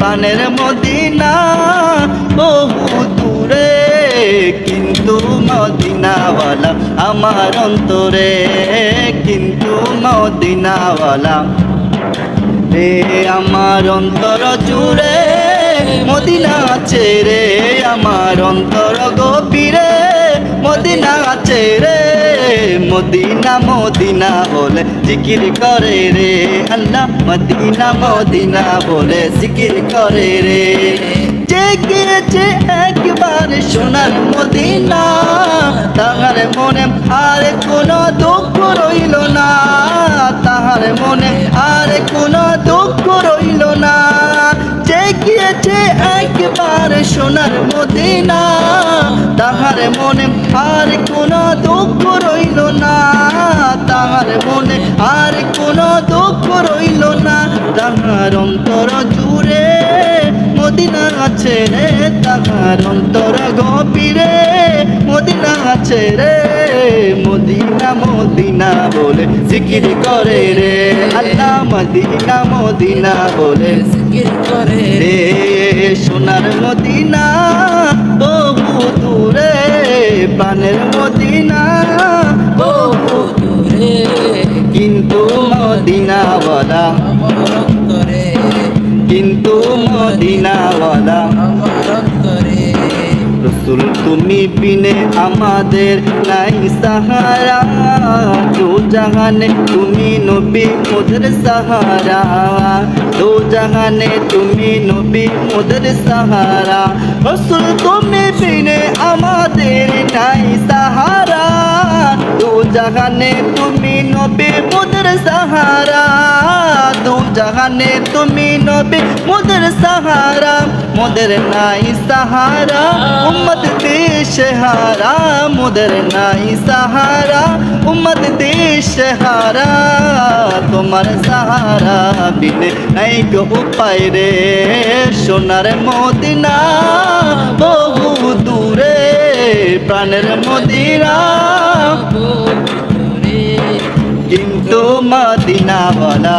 পানের মদিনা, বহু দূরে, কিন্তু মদিনাওয়ালা আমার অন্তরে, কিন্তু মদিনাওয়ালা। রে আমার অন্তর জুড়ে, মদিনা আছে রে আমার অন্তর গভীরে, মদিনা আছে রে মদিনা মদিনা বলে জিকির করে রে আল্লাহ। মদিনা মদিনা বলে জিকির করে রে। যে গিয়েছে একবার সোনার মদিনা, তাহার মনে আর গিয়েছে একবার সোনার মদিনা। তাহার মনে আর কোন দুঃখ রইল না। তাহার মনে আর কোন দুঃখ রইল না। তাহার অন্তর জুড়ে মদিনা আছে রে, তাহার অন্তর গভীরে। মদিনা আছে রে। মদিনা মদিনা বলে জিকির করে রে। আল্লাহ মদিনা মদিনা বলে জিকির করে রে। সোনার মদিনা বহু দূরে। প্রাণের মদিনা বহু দূরে। কিন্তু মদিনাওয়ালা আমার অন্তরে কিন্তু মদিনাওয়ালা আমার অন্তরে রসুল, তুমি বিনে আমাদের নাই সাহারা। দো জাহানে তুমি নবী মোদের সাহারা। দো জাহানে তুমি নবী মোদের সাহারা। রসুল, তুমি বিনে আমাদের নাই সাহারা। দো জাহানে তুমি নবী মোদের সাহারা। দু জাহানে তুমি নবী মোদের সাহারা। মোদের নাই সাহারা উম্মত দেশ হারা। মোদের নাই সাহারা উম্মত দেশ হারা। তোমার সাহারা বিনে নাই গো উপায় রে। সোনার মদিনা বহু দূরে প্রাণের মদিনা কিন্তু মদিনাওয়ালা